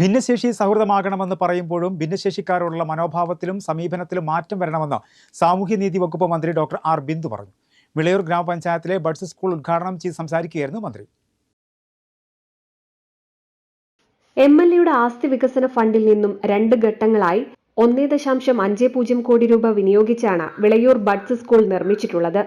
ഭിന്നശേഷി സൗഹൃദമാകണമെന്ന് പറയുമ്പോഴും ഭിന്നശേഷിക്കാരോടുള്ള മനോഭാവത്തിലും സമീപനത്തിലും മാറ്റം വരണമെന്ന് സാമൂഹ്യനീതി വകുപ്പ് മന്ത്രി ഡോക്ടർ ആർ ബിന്ദു പറഞ്ഞു. വിളയൂർ ഗ്രാമപഞ്ചായത്തിലെ ബഡ്സ് സ്കൂൾ ഉദ്ഘാടനം ചെയ്ത് സംസാരിക്കുകയായിരുന്നു മന്ത്രി. എം എൽ എയുടെ ആസ്തി വികസന ഫണ്ടിൽ നിന്നും രണ്ട് ഘട്ടങ്ങളായി ഒന്നേ ദശാംശം അഞ്ച് പൂജ്യം കോടി രൂപ വിനിയോഗിച്ചാണ് വിളയൂർ ബഡ്സ് സ്കൂൾ നിർമ്മിച്ചിട്ടുള്ളത്.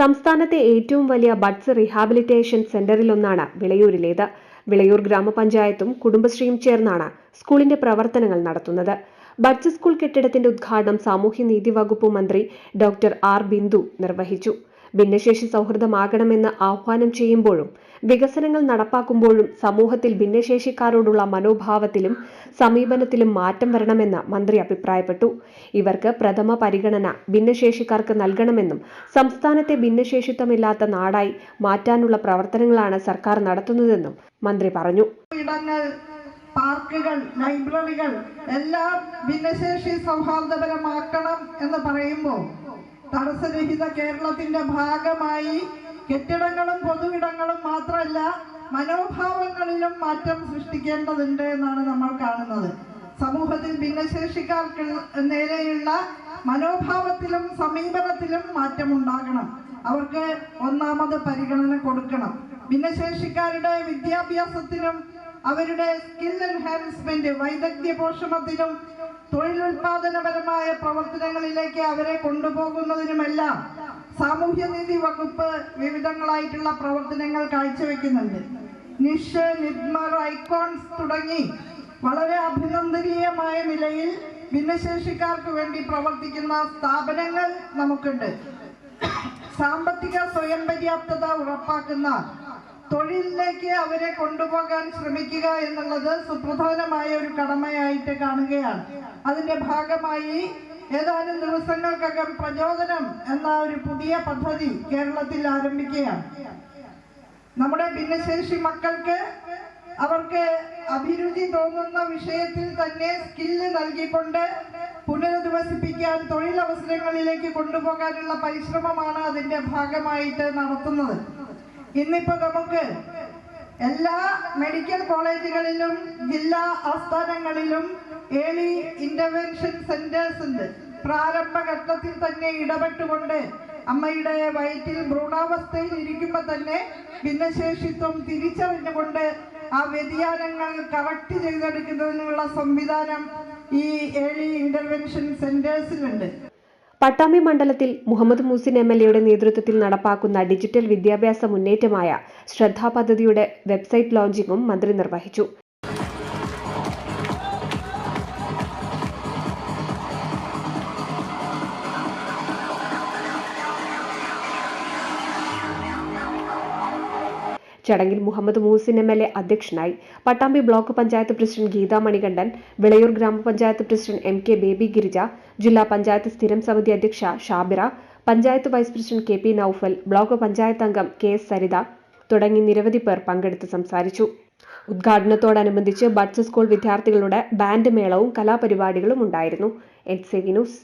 സംസ്ഥാനത്തെ ഏറ്റവും വലിയ ബഡ്സ് റീഹാബിലിറ്റേഷൻ സെന്ററിലൊന്നാണ് വിളയൂരിലേത്. വിളയൂർ ഗ്രാമപഞ്ചായത്തും കുടുംബശ്രീയും ചേർന്നാണ് സ്കൂളിന്റെ പ്രവർത്തനങ്ങൾ നടത്തുന്നത്. ബഡ്ജ് സ്കൂൾ കെട്ടിടത്തിന്റെ ഉദ്ഘാടനം സാമൂഹ്യനീതി വകുപ്പ് മന്ത്രി ഡോക്ടർ ആർ ബിന്ദു നിർവഹിച്ചു. ഭിന്നശേഷി സൗഹൃദമാകണമെന്ന് ആഹ്വാനം ചെയ്യുമ്പോഴും വികസനങ്ങൾ നടപ്പാക്കുമ്പോഴും സമൂഹത്തിൽ ഭിന്നശേഷിക്കാരോടുള്ള മനോഭാവത്തിലും സമീപനത്തിലും മാറ്റം വരണമെന്ന് മന്ത്രി അഭിപ്രായപ്പെട്ടു. ഇവർക്ക് പ്രഥമ പരിഗണന ഭിന്നശേഷിക്കാർക്ക് നൽകണമെന്നും സംസ്ഥാനത്തെ ഭിന്നശേഷിത്വമില്ലാത്ത നാടായി മാറ്റാനുള്ള പ്രവർത്തനങ്ങളാണ് സർക്കാർ നടത്തുന്നതെന്നും മന്ത്രി പറഞ്ഞു. പാർക്കുകൾ ലൈബ്രറികൾ എല്ലാം ഭിന്നശേഷി സൗഹാർദ്ദപരമാക്കണം എന്ന് പറയുമ്പോൾ തടസ്സരഹിത കേരളത്തിന്റെ ഭാഗമായി കെട്ടിടങ്ങളും പൊതുവിടങ്ങളും മാത്രമല്ല മനോഭാവങ്ങളിലും മാറ്റം സൃഷ്ടിക്കേണ്ടതുണ്ട് എന്നാണ് നമ്മൾ കാണുന്നത്. സമൂഹത്തിൽ ഭിന്നശേഷിക്കാർക്ക് നേരെയുള്ള മനോഭാവത്തിലും സമീപനത്തിലും മാറ്റമുണ്ടാകണം. അവർക്ക് ഒന്നാമത് പരിഗണന കൊടുക്കണം. ഭിന്നശേഷിക്കാരുടെ വിദ്യാഭ്യാസത്തിനും അവരുടെ സ്കിൽ എൻഹാൻസ്മെന്റ് വൈദഗ്ധ്യ പോഷണത്തിനും തൊഴിലുൽപാദനപരമായ പ്രവർത്തനങ്ങളിലേക്ക് അവരെ കൊണ്ടുപോകുന്നതിനുമെല്ലാം സാമൂഹ്യനീതി വകുപ്പ് വിവിധങ്ങളായിട്ടുള്ള പ്രവർത്തനങ്ങൾ കാഴ്ചവെക്കുന്നുണ്ട്. നിഷ് നിഡ്മർ ഐക്കോൺസ് തുടങ്ങി വളരെ അഭിനന്ദനീയമായ നിലയിൽ ഭിന്നശേഷിക്കാർക്ക് വേണ്ടി പ്രവർത്തിക്കുന്ന സ്ഥാപനങ്ങൾ നമുക്കുണ്ട്. സാമ്പത്തിക സ്വയം പര്യാപ്തത ഉറപ്പാക്കുന്ന തൊഴിലിലേക്ക് അവരെ കൊണ്ടുപോകാൻ ശ്രമിക്കുക എന്നുള്ളത് സുപ്രധാനമായ ഒരു കടമയായിട്ട് കാണുകയാണ്. അതിന്റെ ഭാഗമായി ഏതാനും ദിവസങ്ങൾക്കകം പ്രചോദനം എന്ന ഒരു പുതിയ പദ്ധതി കേരളത്തിൽ ആരംഭിക്കുകയാണ്. നമ്മുടെ ഭിന്നശേഷി മക്കൾക്ക് അവർക്ക് അഭിരുചി തോന്നുന്ന വിഷയത്തിൽ തന്നെ സ്കില്ല് നൽകിക്കൊണ്ട് പുനരധിവസിപ്പിക്കാൻ തൊഴിലവസരങ്ങളിലേക്ക് കൊണ്ടുപോകാനുള്ള പരിശ്രമമാണ് അതിന്റെ ഭാഗമായിട്ട് നടത്തുന്നത്. ഇന്നിപ്പോ നമുക്ക് എല്ലാ മെഡിക്കൽ കോളേജുകളിലും ജില്ലാ ആസ്ഥാനങ്ങളിലും ഏണി ഇന്റർവെൻഷൻ സെന്റേഴ്സ് ഉണ്ട്. പ്രാരംഭഘട്ടത്തിൽ തന്നെ ഇടപെട്ടുകൊണ്ട് അമ്മയുടെ വയറ്റിൽ ഭ്രൂണാവസ്ഥയിൽ ഇരിക്കുമ്പോൾ തന്നെ ഭിന്നശേഷിത്വം തിരിച്ചറിഞ്ഞുകൊണ്ട് ആ വ്യതിയാനങ്ങൾ കറക്റ്റ് ചെയ്തെടുക്കുന്നതിനുള്ള സംവിധാനം ഈ ഏണി ഇന്റർവെൻഷൻ സെന്റേഴ്സിലുണ്ട് പട്ടാമ്പി മണ്ഡലത്തിൽ മുഹമ്മദ് മൂസിൻ എം എൽ എയുടെ നേതൃത്വത്തിൽ നടപ്പാക്കുന്ന ഡിജിറ്റൽ വിദ്യാഭ്യാസ മുന്നേറ്റമായ ശ്രദ്ധാ പദ്ധതിയുടെ വെബ്സൈറ്റ് ലോഞ്ചിങ്ങും മന്ത്രി നിർവഹിച്ചു. ചടങ്ങിൽ Muhammad Muhsin M L A അധ്യക്ഷനായി. പട്ടാമ്പി ബ്ലോക്ക് പഞ്ചായത്ത് പ്രസിഡന്റ് ഗീതാ മണികണ്ഠൻ വിളയൂർ ഗ്രാമപഞ്ചായത്ത് president M K Baby Girija ജില്ലാ പഞ്ചായത്ത് സ്ഥിരം സമിതി അധ്യക്ഷ Shabira panchayat vice president K P Naufal block panchayat അംഗം കെ എസ് സരിത തുടങ്ങി നിരവധി പേർ പങ്കെടുത്ത് സംസാരിച്ചു. ഉദ്ഘാടനത്തോടനുബന്ധിച്ച് ബഡ്സ് സ്കൂൾ വിദ്യാർത്ഥികളുടെ ബാൻഡ് മേളവും കലാപരിപാടികളും ഉണ്ടായിരുന്നു. N C V news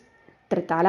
Thrithala.